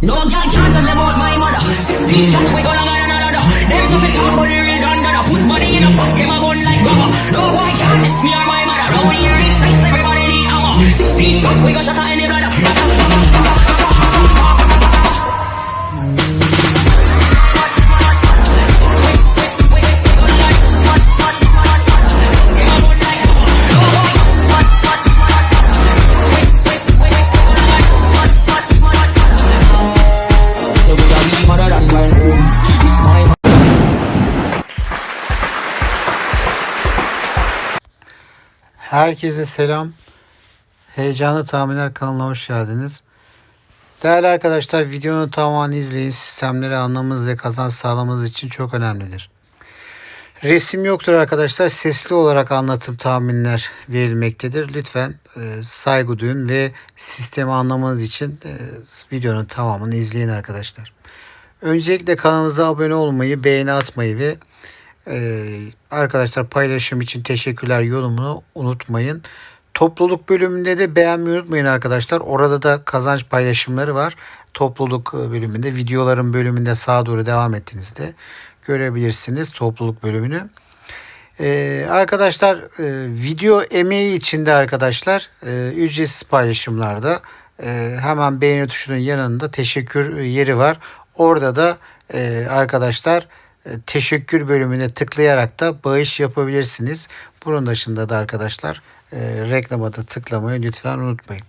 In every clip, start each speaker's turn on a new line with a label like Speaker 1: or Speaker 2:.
Speaker 1: No girl can't tell me about my mother. Sixteen shots we go longer than another. Them no fit talk about the real gun dada. Put money in a fuck them a gun like rubber. No boy can't diss me or my mother. Round here it's face everybody need hammer. Sixteen shots we go shot at any brother.
Speaker 2: Herkese selam. Heyecanlı Tahminler kanalına hoş geldiniz. Değerli arkadaşlar videonun tamamını izleyin. Sistemleri anlamamız ve kazanç sağlamamız için çok önemlidir. Resim yoktur arkadaşlar. Sesli olarak anlatım tahminler verilmektedir. Lütfen e, saygı duyun ve sistemi anlamanız için e, videonun tamamını izleyin arkadaşlar. Öncelikle kanalımıza abone olmayı, beğeni atmayı ve ee, arkadaşlar paylaşım için teşekkürler yorumunu unutmayın. Topluluk bölümünde de beğenmeyi unutmayın arkadaşlar. Orada da kazanç paylaşımları var. Topluluk e, bölümünde videoların bölümünde sağa doğru devam ettiğinizde görebilirsiniz topluluk bölümünü. Ee, arkadaşlar e, video emeği içinde arkadaşlar e, ücretsiz paylaşımlarda e, hemen beğeni tuşunun yanında teşekkür yeri var. Orada da e, arkadaşlar e, teşekkür bölümüne tıklayarak da bağış yapabilirsiniz. Bunun dışında da arkadaşlar e, reklama da tıklamayı lütfen unutmayın.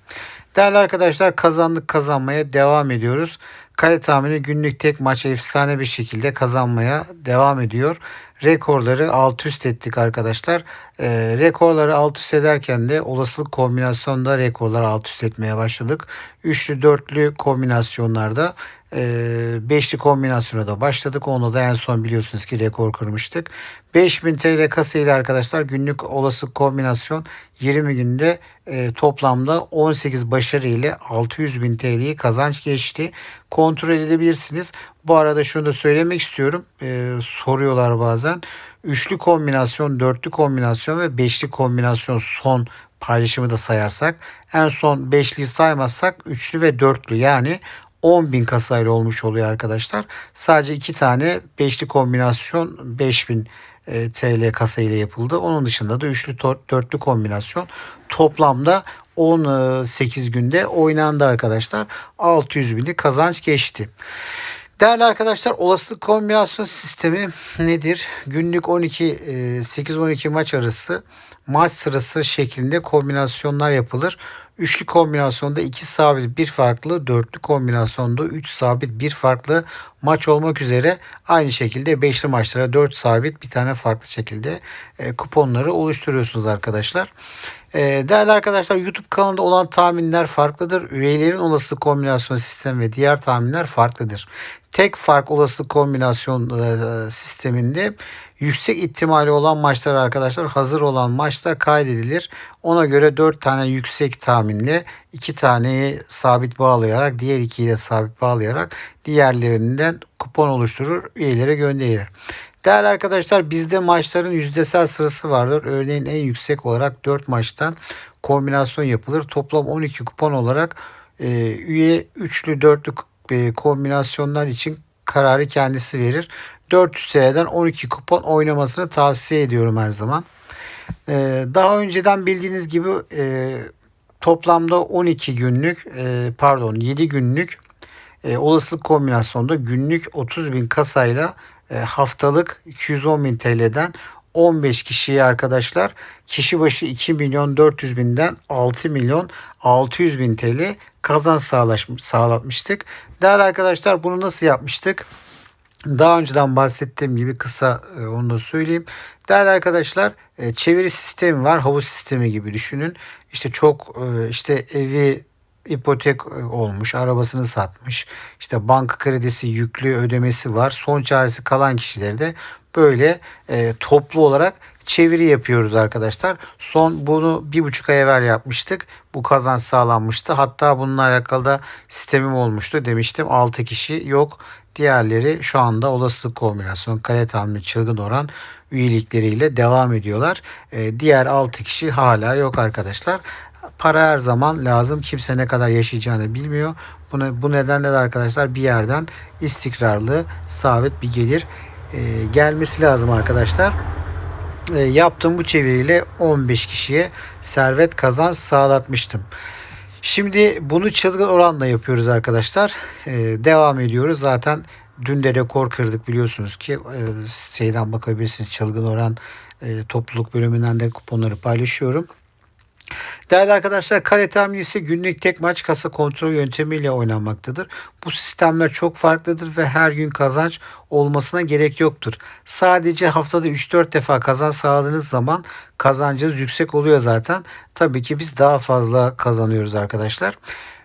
Speaker 2: Değerli arkadaşlar kazandık kazanmaya devam ediyoruz. Kale tahmini günlük tek maç efsane bir şekilde kazanmaya devam ediyor. Rekorları alt üst ettik arkadaşlar. E, rekorları alt üst ederken de olasılık kombinasyonda rekorları alt üst etmeye başladık. Üçlü dörtlü kombinasyonlarda e, beşli kombinasyona da başladık. Onu da en son biliyorsunuz ki rekor kırmıştık. 5000 TL kasa ile arkadaşlar günlük olası kombinasyon 20 günde e, toplamda 18 başarı ile 600 bin TL'yi kazanç geçti. Kontrol edebilirsiniz. Bu arada şunu da söylemek istiyorum. E, soruyorlar bazen. Üçlü kombinasyon, dörtlü kombinasyon ve beşli kombinasyon son paylaşımı da sayarsak en son beşli saymazsak üçlü ve dörtlü yani 10.000 kasayla olmuş oluyor arkadaşlar. Sadece iki tane beşli kombinasyon 5000 e, TL kasa ile yapıldı. Onun dışında da üçlü dörtlü kombinasyon toplamda 18 günde oynandı arkadaşlar. 600 bini kazanç geçti. Değerli arkadaşlar olasılık kombinasyon sistemi nedir? Günlük 12 e, 8-12 maç arası maç sırası şeklinde kombinasyonlar yapılır. Üçlü kombinasyonda 2 sabit bir farklı, dörtlü kombinasyonda 3 sabit bir farklı maç olmak üzere aynı şekilde beşli maçlara 4 sabit bir tane farklı şekilde e, kuponları oluşturuyorsunuz arkadaşlar. E, değerli arkadaşlar YouTube kanalında olan tahminler farklıdır. Üyelerin olası kombinasyon sistemi ve diğer tahminler farklıdır. Tek fark olası kombinasyon e, sisteminde yüksek ihtimali olan maçlar arkadaşlar hazır olan maçlar kaydedilir. Ona göre 4 tane yüksek tahminle 2 taneyi sabit bağlayarak diğer 2'yi de sabit bağlayarak diğerlerinden kupon oluşturur üyelere gönderir. Değerli arkadaşlar bizde maçların yüzdesel sırası vardır. Örneğin en yüksek olarak 4 maçtan kombinasyon yapılır. Toplam 12 kupon olarak e, üye üçlü dörtlü e, kombinasyonlar için kararı kendisi verir. 400 TL'den 12 kupon oynamasını tavsiye ediyorum her zaman. E, daha önceden bildiğiniz gibi e, toplamda 12 günlük e, pardon 7 günlük e, olasılık kombinasyonda günlük 30 bin kasayla e, haftalık 210 bin TL'den 15 kişiye arkadaşlar kişi başı 2 milyon 400 binden 6 milyon 600 bin TL kazanç sağlatmıştık. Değerli arkadaşlar bunu nasıl yapmıştık? Daha önceden bahsettiğim gibi kısa e, onu da söyleyeyim. Değerli arkadaşlar e, çeviri sistemi var. Havuz sistemi gibi düşünün. İşte çok e, işte evi ipotek olmuş, arabasını satmış, işte banka kredisi yüklü ödemesi var. Son çaresi kalan kişileri de böyle e, toplu olarak çeviri yapıyoruz arkadaşlar. Son bunu bir buçuk ay evvel yapmıştık. Bu kazanç sağlanmıştı. Hatta bununla alakalı da sistemim olmuştu. Demiştim 6 kişi yok. Diğerleri şu anda olasılık kombinasyon, kale tahmini, çılgın oran üyelikleriyle devam ediyorlar. E, diğer 6 kişi hala yok arkadaşlar. Para her zaman lazım. Kimse ne kadar yaşayacağını bilmiyor. Bunu, bu nedenle de arkadaşlar bir yerden istikrarlı, sabit bir gelir e, gelmesi lazım arkadaşlar. E, yaptığım bu çeviriyle 15 kişiye servet kazanç sağlatmıştım. Şimdi bunu çılgın oranla yapıyoruz arkadaşlar. E, devam ediyoruz. Zaten dün de rekor kırdık biliyorsunuz ki e, şeyden bakabilirsiniz. Çılgın oran e, topluluk bölümünden de kuponları paylaşıyorum. Değerli arkadaşlar kare tahmini ise günlük tek maç kasa kontrol yöntemiyle oynanmaktadır. Bu sistemler çok farklıdır ve her gün kazanç olmasına gerek yoktur. Sadece haftada 3-4 defa kazanç sağladığınız zaman kazancınız yüksek oluyor zaten. Tabii ki biz daha fazla kazanıyoruz arkadaşlar.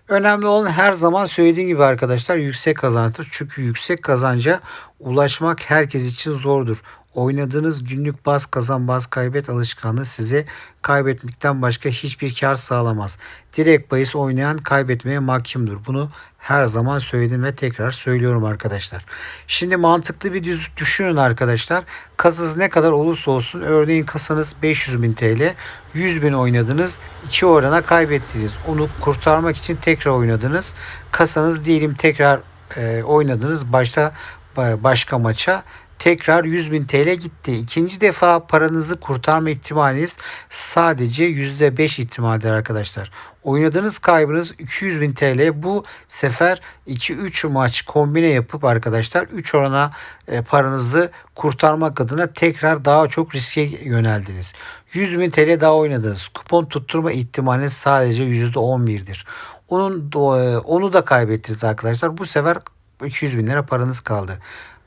Speaker 2: Önemli olan her zaman söylediğim gibi arkadaşlar yüksek kazançtır. Çünkü yüksek kazanca ulaşmak herkes için zordur. Oynadığınız günlük bas kazan bas kaybet alışkanlığı size kaybetmekten başka hiçbir kar sağlamaz. Direkt bahis oynayan kaybetmeye mahkumdur. Bunu her zaman söyledim ve tekrar söylüyorum arkadaşlar. Şimdi mantıklı bir düz düşünün arkadaşlar. Kasanız ne kadar olursa olsun örneğin kasanız 500 bin TL 100 bin oynadınız 2 orana kaybettiniz. Onu kurtarmak için tekrar oynadınız. Kasanız diyelim tekrar e, oynadınız başta başka maça tekrar 100 bin TL gitti. İkinci defa paranızı kurtarma ihtimaliniz sadece %5 ihtimaldir arkadaşlar. Oynadığınız kaybınız 200 bin TL. Bu sefer 2-3 maç kombine yapıp arkadaşlar 3 orana e, paranızı kurtarmak adına tekrar daha çok riske yöneldiniz. 100 bin TL daha oynadınız. Kupon tutturma ihtimaliniz sadece %11'dir. Onun e, onu da kaybettiniz arkadaşlar. Bu sefer 200 bin lira paranız kaldı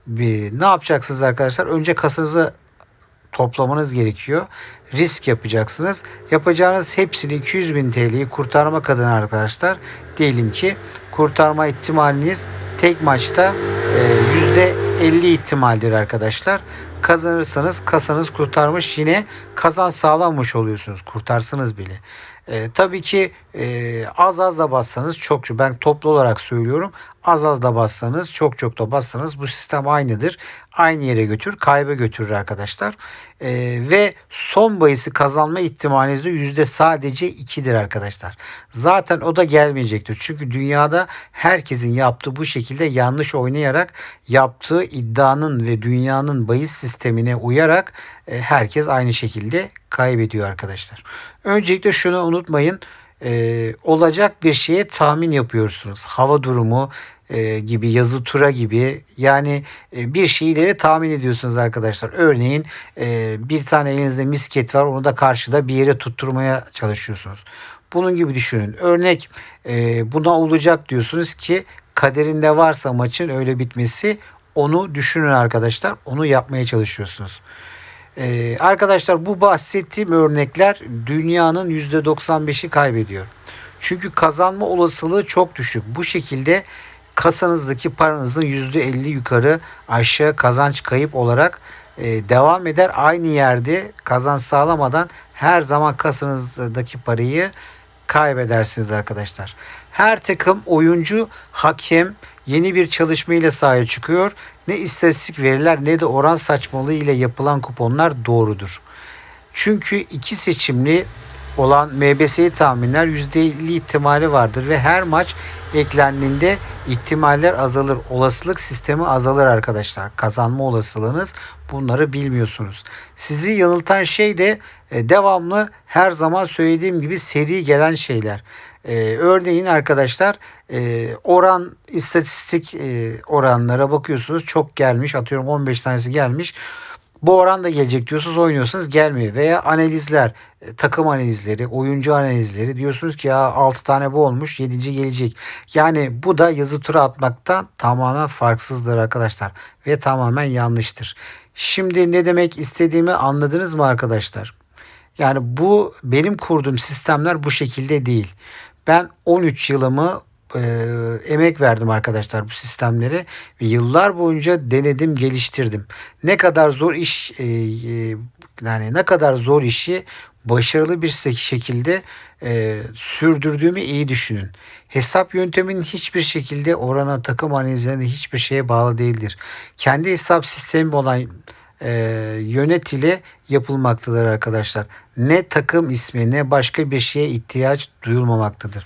Speaker 2: bir, ne yapacaksınız arkadaşlar? Önce kasanızı toplamanız gerekiyor. Risk yapacaksınız. Yapacağınız hepsini 200 bin TL'yi kurtarmak adına arkadaşlar diyelim ki kurtarma ihtimaliniz tek maçta e, %50 ihtimaldir arkadaşlar. Kazanırsanız kasanız kurtarmış yine kazan sağlanmış oluyorsunuz. Kurtarsınız bile. E, tabii ki e, az az da bassanız çok çok ben toplu olarak söylüyorum. Az az da bassanız çok çok da bassanız bu sistem aynıdır. Aynı yere götür, kayba götürür arkadaşlar. E, ve son bayısı kazanma ihtimaliniz de yüzde sadece 2'dir arkadaşlar. Zaten o da gelmeyecektir. Çünkü dünyada herkesin yaptığı bu şekilde yanlış oynayarak yaptığı iddianın ve dünyanın bahis sistemine uyarak e, herkes aynı şekilde kaybediyor arkadaşlar. Öncelikle şunu unutmayın. E, olacak bir şeye tahmin yapıyorsunuz. Hava durumu e, gibi, yazı tura gibi yani e, bir şeyleri tahmin ediyorsunuz arkadaşlar. Örneğin e, bir tane elinizde misket var onu da karşıda bir yere tutturmaya çalışıyorsunuz. Bunun gibi düşünün. Örnek e, buna olacak diyorsunuz ki kaderinde varsa maçın öyle bitmesi onu düşünün arkadaşlar. Onu yapmaya çalışıyorsunuz. Ee, arkadaşlar bu bahsettiğim örnekler dünyanın %95'i kaybediyor. Çünkü kazanma olasılığı çok düşük. Bu şekilde kasanızdaki paranızın %50 yukarı aşağı kazanç kayıp olarak e, devam eder. Aynı yerde kazanç sağlamadan her zaman kasanızdaki parayı kaybedersiniz arkadaşlar. Her takım oyuncu, hakem yeni bir çalışma ile sahaya çıkıyor. Ne istatistik veriler ne de oran saçmalığı ile yapılan kuponlar doğrudur. Çünkü iki seçimli olan MBS'yi tahminler %50 ihtimali vardır ve her maç eklendiğinde ihtimaller azalır. Olasılık sistemi azalır arkadaşlar. Kazanma olasılığınız bunları bilmiyorsunuz. Sizi yanıltan şey de e, devamlı her zaman söylediğim gibi seri gelen şeyler. Ee, örneğin arkadaşlar e, oran istatistik e, oranlara bakıyorsunuz çok gelmiş atıyorum 15 tanesi gelmiş. Bu oran da gelecek diyorsunuz oynuyorsunuz gelmiyor. Veya analizler e, takım analizleri oyuncu analizleri diyorsunuz ki ya 6 tane bu olmuş 7. gelecek. Yani bu da yazı tura atmaktan tamamen farksızdır arkadaşlar. Ve tamamen yanlıştır. Şimdi ne demek istediğimi anladınız mı arkadaşlar? Yani bu benim kurduğum sistemler bu şekilde değil. Ben 13 yılımı e, emek verdim arkadaşlar bu sistemleri ve yıllar boyunca denedim, geliştirdim. Ne kadar zor iş e, e, yani ne kadar zor işi başarılı bir şekilde e, sürdürdüğümü iyi düşünün. Hesap yönteminin hiçbir şekilde orana takım analizlerine hiçbir şeye bağlı değildir. Kendi hesap sistemi olan e, yönetili yapılmaktadır arkadaşlar. Ne takım ismi ne başka bir şeye ihtiyaç duyulmamaktadır.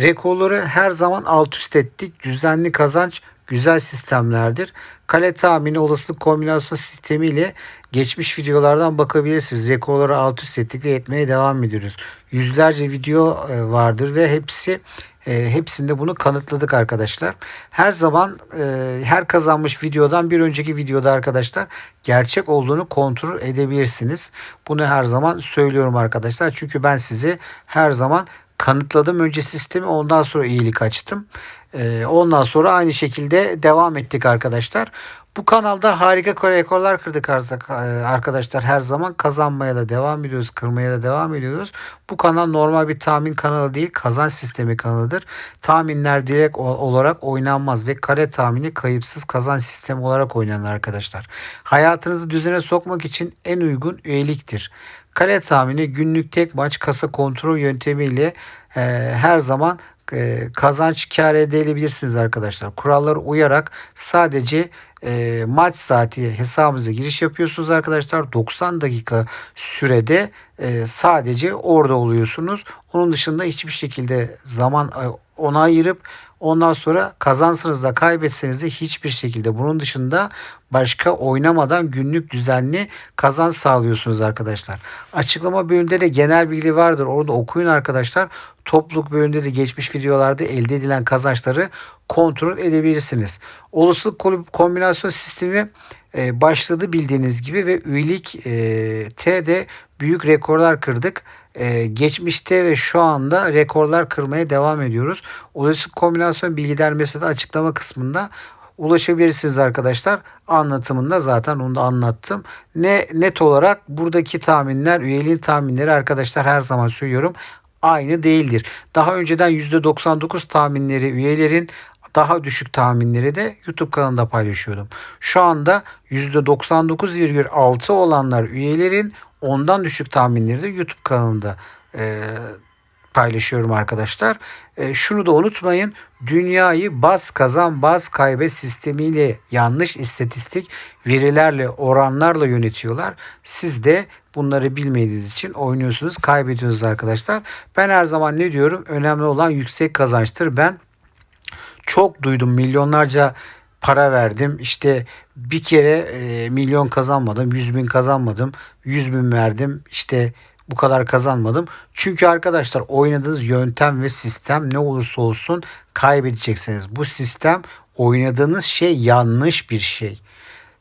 Speaker 2: Rekorları her zaman alt üst ettik. Düzenli kazanç güzel sistemlerdir. Kale tahmini olasılık kombinasyon sistemiyle geçmiş videolardan bakabilirsiniz. Rekorları alt üst ettik ve etmeye devam ediyoruz. Yüzlerce video e, vardır ve hepsi e, hepsinde bunu kanıtladık arkadaşlar. Her zaman e, her kazanmış videodan bir önceki videoda arkadaşlar gerçek olduğunu kontrol edebilirsiniz. Bunu her zaman söylüyorum arkadaşlar. Çünkü ben sizi her zaman kanıtladım önce sistemi ondan sonra iyilik açtım. Ee, ondan sonra aynı şekilde devam ettik arkadaşlar. Bu kanalda harika rekorlar kırdık e, arkadaşlar. Her zaman kazanmaya da devam ediyoruz. Kırmaya da devam ediyoruz. Bu kanal normal bir tahmin kanalı değil. Kazanç sistemi kanalıdır. Tahminler direkt olarak oynanmaz ve kare tahmini kayıpsız kazanç sistemi olarak oynanır arkadaşlar. Hayatınızı düzene sokmak için en uygun üyeliktir. Kale tahmini günlük tek maç kasa kontrol yöntemiyle e, her zaman e, kazanç kar edebilirsiniz arkadaşlar. Kurallara uyarak sadece e, maç saati hesabınıza giriş yapıyorsunuz arkadaşlar. 90 dakika sürede e, sadece orada oluyorsunuz. Onun dışında hiçbir şekilde zaman e, ona ayırıp ondan sonra kazansınız da kaybetseniz de hiçbir şekilde bunun dışında başka oynamadan günlük düzenli kazanç sağlıyorsunuz arkadaşlar. Açıklama bölümünde de genel bilgi vardır. Orada okuyun arkadaşlar. Topluluk bölümünde de geçmiş videolarda elde edilen kazançları kontrol edebilirsiniz. Olasılık kombinasyon sistemi e, başladı bildiğiniz gibi ve üyelik e, T'de büyük rekorlar kırdık. E, geçmişte ve şu anda rekorlar kırmaya devam ediyoruz. Olasılık kombinasyon bilgilenmesi de açıklama kısmında ulaşabilirsiniz arkadaşlar. Anlatımında zaten onu da anlattım. Ne net olarak buradaki tahminler, üyeliğin tahminleri arkadaşlar her zaman söylüyorum aynı değildir. Daha önceden %99 tahminleri üyelerin daha düşük tahminleri de YouTube kanalında paylaşıyordum. Şu anda %99,6 olanlar üyelerin ondan düşük tahminleri de YouTube kanalında e, paylaşıyorum arkadaşlar. E, şunu da unutmayın. Dünyayı baz kazan baz kaybet sistemiyle yanlış istatistik verilerle oranlarla yönetiyorlar. Siz de bunları bilmediğiniz için oynuyorsunuz kaybediyorsunuz arkadaşlar. Ben her zaman ne diyorum? Önemli olan yüksek kazançtır. Ben çok duydum milyonlarca para verdim. İşte bir kere e, milyon kazanmadım. Yüz bin kazanmadım. Yüz bin verdim. İşte bu kadar kazanmadım. Çünkü arkadaşlar oynadığınız yöntem ve sistem ne olursa olsun kaybedeceksiniz. Bu sistem oynadığınız şey yanlış bir şey.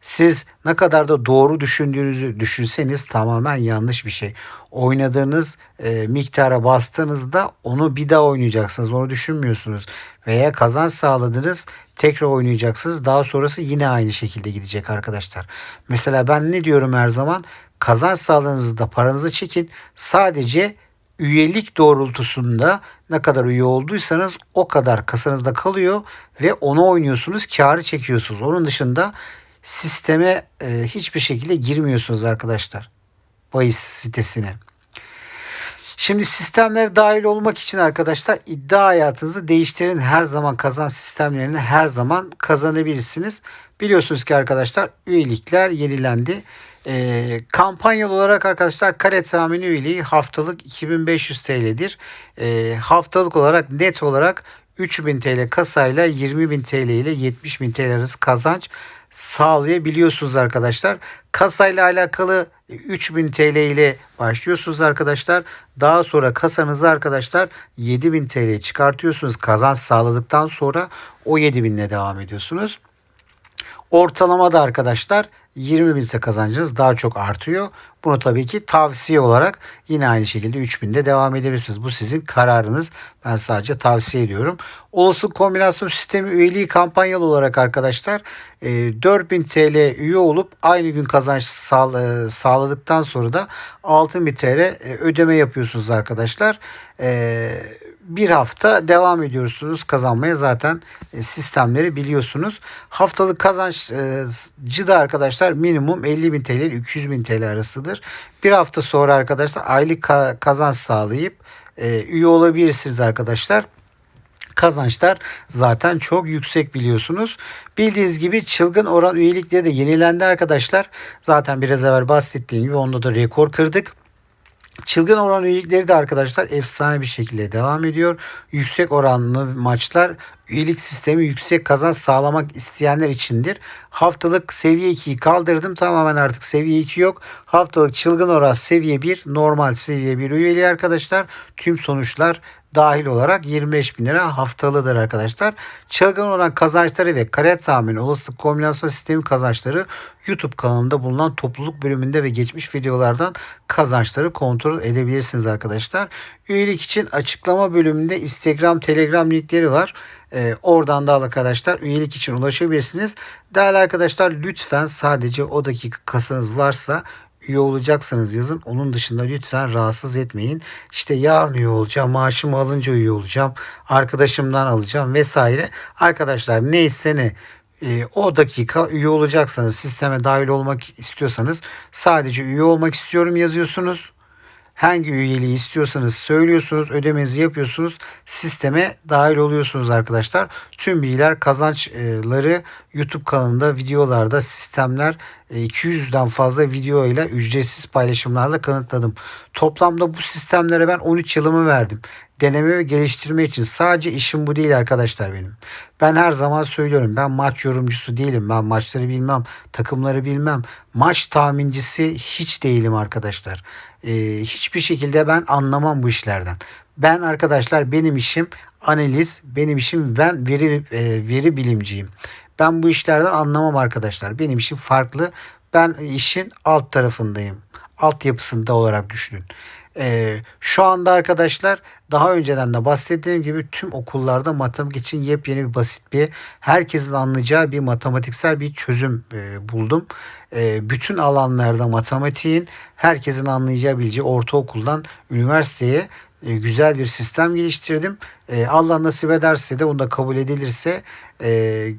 Speaker 2: Siz ne kadar da doğru düşündüğünüzü düşünseniz tamamen yanlış bir şey. Oynadığınız e, miktara bastığınızda onu bir daha oynayacaksınız. Onu düşünmüyorsunuz. Veya kazanç sağladınız tekrar oynayacaksınız. Daha sonrası yine aynı şekilde gidecek arkadaşlar. Mesela ben ne diyorum her zaman? Kazanç sağladığınızda paranızı çekin. Sadece üyelik doğrultusunda ne kadar üye olduysanız o kadar kasanızda kalıyor ve onu oynuyorsunuz, karı çekiyorsunuz. Onun dışında sisteme e, hiçbir şekilde girmiyorsunuz arkadaşlar. Bahis sitesine. Şimdi sistemlere dahil olmak için arkadaşlar iddia hayatınızı değiştirin. Her zaman kazan sistemlerini her zaman kazanabilirsiniz. Biliyorsunuz ki arkadaşlar üyelikler yenilendi. E, kampanyalı olarak arkadaşlar kare tahmini üyeliği haftalık 2500 TL'dir. E, haftalık olarak net olarak 3000 TL kasayla 20.000 TL ile 70.000 TL arası kazanç sağlayabiliyorsunuz arkadaşla. Kasayla alakalı 3000 TL ile başlıyorsunuz arkadaşlar. Daha sonra kasanızı arkadaşlar 7000 TL çıkartıyorsunuz. Kazanç sağladıktan sonra o 7000 ile devam ediyorsunuz. Ortalama da arkadaşlar 20 bin ise kazancınız daha çok artıyor. Bunu tabii ki tavsiye olarak yine aynı şekilde 3000'de devam edebilirsiniz. Bu sizin kararınız. Ben sadece tavsiye ediyorum. Olası kombinasyon sistemi üyeliği kampanyalı olarak arkadaşlar 4000 e, TL üye olup aynı gün kazanç e, sağladıktan sonra da 6000 TL e, ödeme yapıyorsunuz arkadaşlar. Bir hafta devam ediyorsunuz kazanmaya zaten sistemleri biliyorsunuz. Haftalık kazançcı da arkadaşlar minimum 50 bin TL ile 200 bin TL arasıdır. Bir hafta sonra arkadaşlar aylık kazanç sağlayıp üye olabilirsiniz arkadaşlar kazançlar zaten çok yüksek biliyorsunuz. Bildiğiniz gibi çılgın oran üyelikleri de yenilendi arkadaşlar. Zaten biraz evvel bahsettiğim gibi onda da rekor kırdık. Çılgın oran üyelikleri de arkadaşlar efsane bir şekilde devam ediyor. Yüksek oranlı maçlar üyelik sistemi yüksek kazanç sağlamak isteyenler içindir. Haftalık seviye 2'yi kaldırdım. Tamamen artık seviye 2 yok. Haftalık çılgın oran seviye 1, normal seviye 1 üyeliği arkadaşlar. Tüm sonuçlar dahil olarak 25 bin lira haftalıdır arkadaşlar. Çılgın olan kazançları ve kare tahmini olası kombinasyon sistemi kazançları YouTube kanalında bulunan topluluk bölümünde ve geçmiş videolardan kazançları kontrol edebilirsiniz arkadaşlar. Üyelik için açıklama bölümünde Instagram, Telegram linkleri var. Ee, oradan da arkadaşlar üyelik için ulaşabilirsiniz. Değerli arkadaşlar lütfen sadece o dakika kasanız varsa üye olacaksanız yazın. Onun dışında lütfen rahatsız etmeyin. İşte yarın üye olacağım, maaşımı alınca üye olacağım, arkadaşımdan alacağım vesaire. Arkadaşlar neyse ne e, o dakika üye olacaksanız, sisteme dahil olmak istiyorsanız sadece üye olmak istiyorum yazıyorsunuz. Hangi üyeliği istiyorsanız söylüyorsunuz, ödemenizi yapıyorsunuz, sisteme dahil oluyorsunuz arkadaşlar. Tüm bilgiler kazançları YouTube kanalında, videolarda, sistemler e, 200'den fazla video ile ücretsiz paylaşımlarla kanıtladım. Toplamda bu sistemlere ben 13 yılımı verdim. Deneme ve geliştirme için sadece işim bu değil arkadaşlar benim. Ben her zaman söylüyorum ben maç yorumcusu değilim. Ben maçları bilmem, takımları bilmem. Maç tahmincisi hiç değilim arkadaşlar. Ee, hiçbir şekilde ben anlamam bu işlerden. Ben arkadaşlar benim işim analiz, benim işim ben veri e, veri bilimciyim. Ben bu işlerden anlamam arkadaşlar. Benim işim farklı. Ben işin alt tarafındayım. Altyapısında olarak düşünün. Ee, şu anda arkadaşlar daha önceden de bahsettiğim gibi tüm okullarda matematik için yepyeni bir basit bir herkesin anlayacağı bir matematiksel bir çözüm e, buldum. E, bütün alanlarda matematiğin herkesin anlayabileceği ortaokuldan üniversiteye e, güzel bir sistem geliştirdim. E, Allah nasip ederse de onu da kabul edilirse e,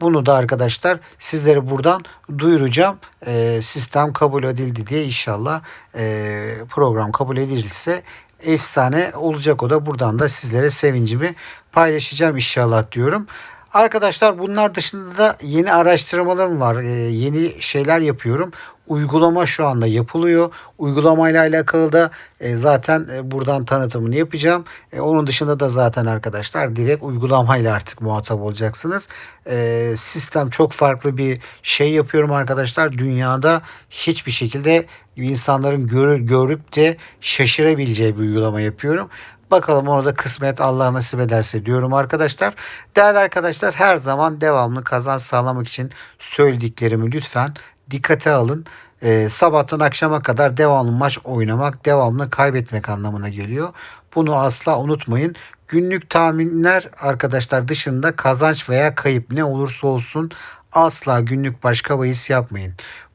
Speaker 2: bunu da arkadaşlar sizlere buradan duyuracağım. E, sistem kabul edildi diye inşallah e, program kabul edilirse efsane olacak o da buradan da sizlere sevincimi paylaşacağım inşallah diyorum. Arkadaşlar bunlar dışında da yeni araştırmalarım var. E, yeni şeyler yapıyorum. Uygulama şu anda yapılıyor. Uygulamayla alakalı da e, zaten e, buradan tanıtımını yapacağım. E, onun dışında da zaten arkadaşlar direkt uygulamayla artık muhatap olacaksınız. E, sistem çok farklı bir şey yapıyorum arkadaşlar. Dünyada hiçbir şekilde insanların görür, görüp de şaşırabileceği bir uygulama yapıyorum. Bakalım onu da kısmet Allah nasip ederse diyorum arkadaşlar. Değerli arkadaşlar her zaman devamlı kazanç sağlamak için söylediklerimi lütfen dikkate alın. Ee, sabahtan akşama kadar devamlı maç oynamak, devamlı kaybetmek anlamına geliyor. Bunu asla unutmayın. Günlük tahminler arkadaşlar dışında kazanç veya kayıp ne olursa olsun asla günlük başka bahis yapmayın.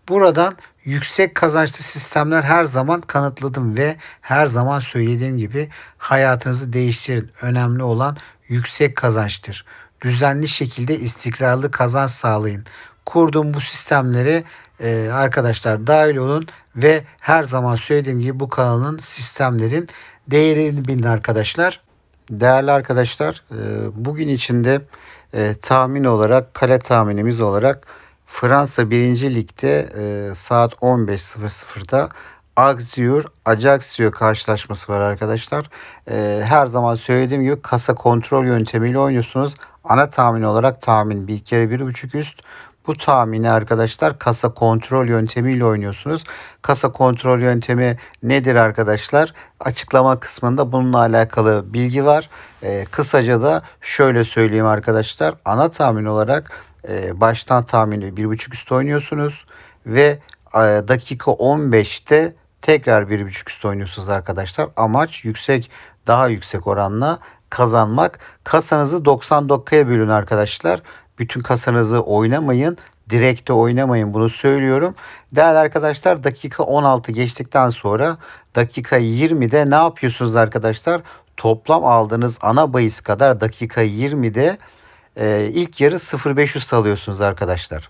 Speaker 2: Buradan yüksek kazançlı sistemler her zaman kanıtladım ve her zaman söylediğim gibi hayatınızı değiştirin. Önemli olan yüksek kazançtır. Düzenli şekilde istikrarlı kazanç sağlayın. Kurduğum bu sistemlere e, arkadaşlar dahil olun ve her zaman söylediğim gibi bu kanalın sistemlerin değerini bilin arkadaşlar. Değerli arkadaşlar e, bugün içinde e, tahmin olarak kale tahminimiz olarak Fransa 1. Lig'de e, saat 15.00'da Auxerre Ajaccio karşılaşması var arkadaşlar. E, her zaman söylediğim gibi kasa kontrol yöntemiyle oynuyorsunuz. Ana tahmin olarak tahmin bir kere bir buçuk üst. Bu tahmini arkadaşlar kasa kontrol yöntemiyle oynuyorsunuz. Kasa kontrol yöntemi nedir arkadaşlar? Açıklama kısmında bununla alakalı bilgi var. E, kısaca da şöyle söyleyeyim arkadaşlar. Ana tahmin olarak e, baştan tahmini bir buçuk üst oynuyorsunuz ve e, dakika 15'te tekrar bir buçuk üst oynuyorsunuz arkadaşlar. Amaç yüksek daha yüksek oranla kazanmak. Kasanızı 90 dakikaya bölün arkadaşlar. Bütün kasanızı oynamayın. Direkte oynamayın bunu söylüyorum. Değerli arkadaşlar dakika 16 geçtikten sonra dakika 20'de ne yapıyorsunuz arkadaşlar? Toplam aldığınız ana bahis kadar dakika 20'de e, ilk yarı 0.500 alıyorsunuz arkadaşlar.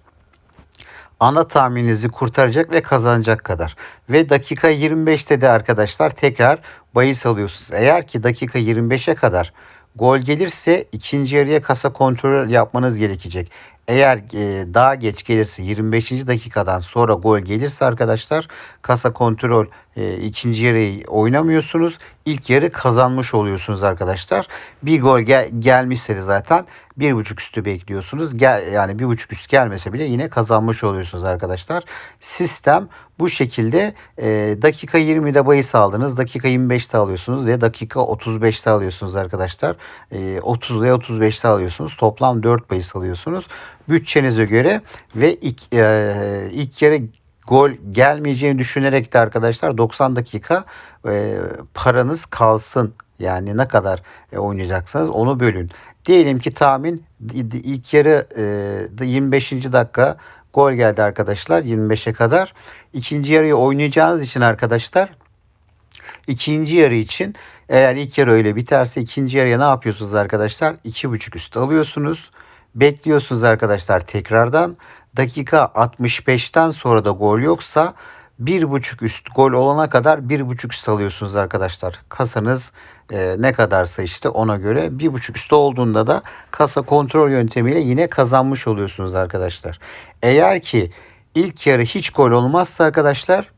Speaker 2: Ana tahmininizi kurtaracak ve kazanacak kadar. Ve dakika 25'te de arkadaşlar tekrar bahis alıyorsunuz. Eğer ki dakika 25'e kadar Gol gelirse ikinci yarıya kasa kontrol yapmanız gerekecek. Eğer e, daha geç gelirse 25. dakikadan sonra gol gelirse arkadaşlar kasa kontrol e, ikinci yarıyı oynamıyorsunuz. İlk yarı kazanmış oluyorsunuz arkadaşlar. Bir gol gel, gelmişse zaten bir buçuk üstü bekliyorsunuz. Gel, yani bir buçuk üst gelmese bile yine kazanmış oluyorsunuz arkadaşlar. Sistem bu şekilde e, dakika 20'de bahis aldınız. Dakika 25'te alıyorsunuz ve dakika 35'te alıyorsunuz arkadaşlar. E, 30 ve 35'te alıyorsunuz. Toplam 4 bahis alıyorsunuz. Bütçenize göre ve ilk, e, ilk yarı gol gelmeyeceğini düşünerek de arkadaşlar 90 dakika e, paranız kalsın. Yani ne kadar e, oynayacaksınız onu bölün. Diyelim ki tahmin ilk yarı e, 25. dakika gol geldi arkadaşlar 25'e kadar. İkinci yarıyı oynayacağınız için arkadaşlar ikinci yarı için eğer ilk yarı öyle biterse ikinci yarıya ne yapıyorsunuz arkadaşlar? 2.5 üst alıyorsunuz. Bekliyorsunuz arkadaşlar tekrardan. Dakika 65'ten sonra da gol yoksa 1.5 üst gol olana kadar 1.5 üst alıyorsunuz arkadaşlar. Kasanız e, ne kadarsa işte ona göre 1.5 üstü olduğunda da kasa kontrol yöntemiyle yine kazanmış oluyorsunuz arkadaşlar. Eğer ki ilk yarı hiç gol olmazsa arkadaşlar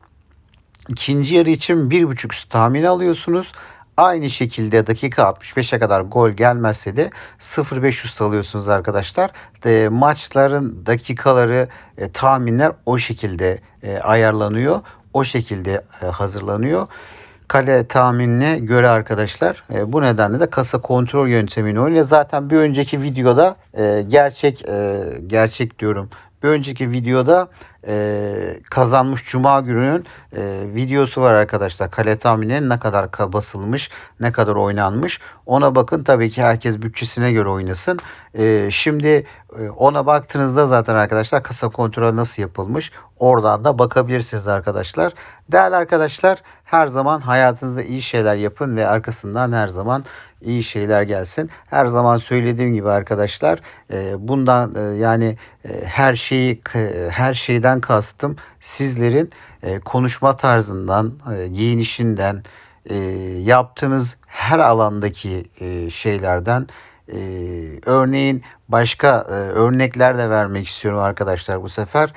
Speaker 2: ikinci yarı için 1.5 üst tahmin alıyorsunuz. Aynı şekilde dakika 65'e kadar gol gelmezse de 0.5 üst alıyorsunuz arkadaşlar. E, maçların dakikaları, e, tahminler o şekilde e, ayarlanıyor. O şekilde e, hazırlanıyor. Kale tahminine göre arkadaşlar e, bu nedenle de kasa kontrol yöntemini oynuyor. Zaten bir önceki videoda e, gerçek e, gerçek diyorum. Bir önceki videoda e, kazanmış Cuma gününün e, videosu var arkadaşlar. Kale tahmininin ne kadar ka- basılmış, ne kadar oynanmış. Ona bakın tabii ki herkes bütçesine göre oynasın. E, şimdi e, ona baktığınızda zaten arkadaşlar kasa kontrolü nasıl yapılmış oradan da bakabilirsiniz arkadaşlar. Değerli arkadaşlar her zaman hayatınızda iyi şeyler yapın ve arkasından her zaman iyi şeyler gelsin. Her zaman söylediğim gibi arkadaşlar e, bundan e, yani e, her şeyi her şeyden kastım sizlerin konuşma tarzından, giyinişinden, yaptığınız her alandaki şeylerden örneğin başka örnekler de vermek istiyorum arkadaşlar bu sefer.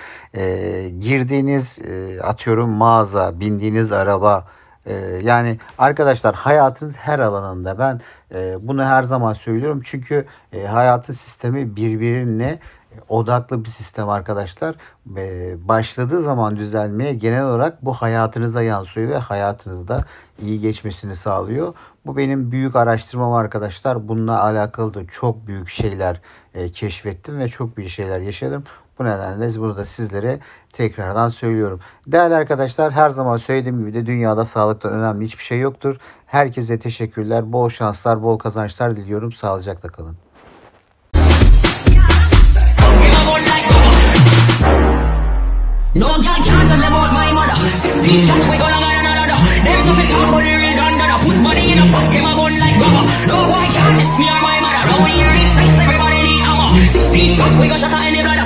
Speaker 2: Girdiğiniz atıyorum mağaza, bindiğiniz araba, e, yani arkadaşlar hayatınız her alanında ben e, bunu her zaman söylüyorum. Çünkü e, hayatın sistemi birbirine odaklı bir sistem arkadaşlar. Başladığı zaman düzelmeye genel olarak bu hayatınıza yansıyor ve hayatınızda iyi geçmesini sağlıyor. Bu benim büyük araştırmam arkadaşlar. Bununla alakalı da çok büyük şeyler e, keşfettim ve çok büyük şeyler yaşadım. Bu nedenle bunu da sizlere tekrardan söylüyorum. Değerli arkadaşlar her zaman söylediğim gibi de dünyada sağlıktan önemli hiçbir şey yoktur. Herkese teşekkürler. Bol şanslar, bol kazançlar diliyorum. Sağlıcakla kalın.
Speaker 1: No girl can tell about my mother. 16 shots we go longer than another. Them no fit talk about the real I put body in a fuck. Him a gun like rubber. No boy can diss me or my mother. brother. But when you're everybody need ammo. 16 shots, we gon' shut out any brother.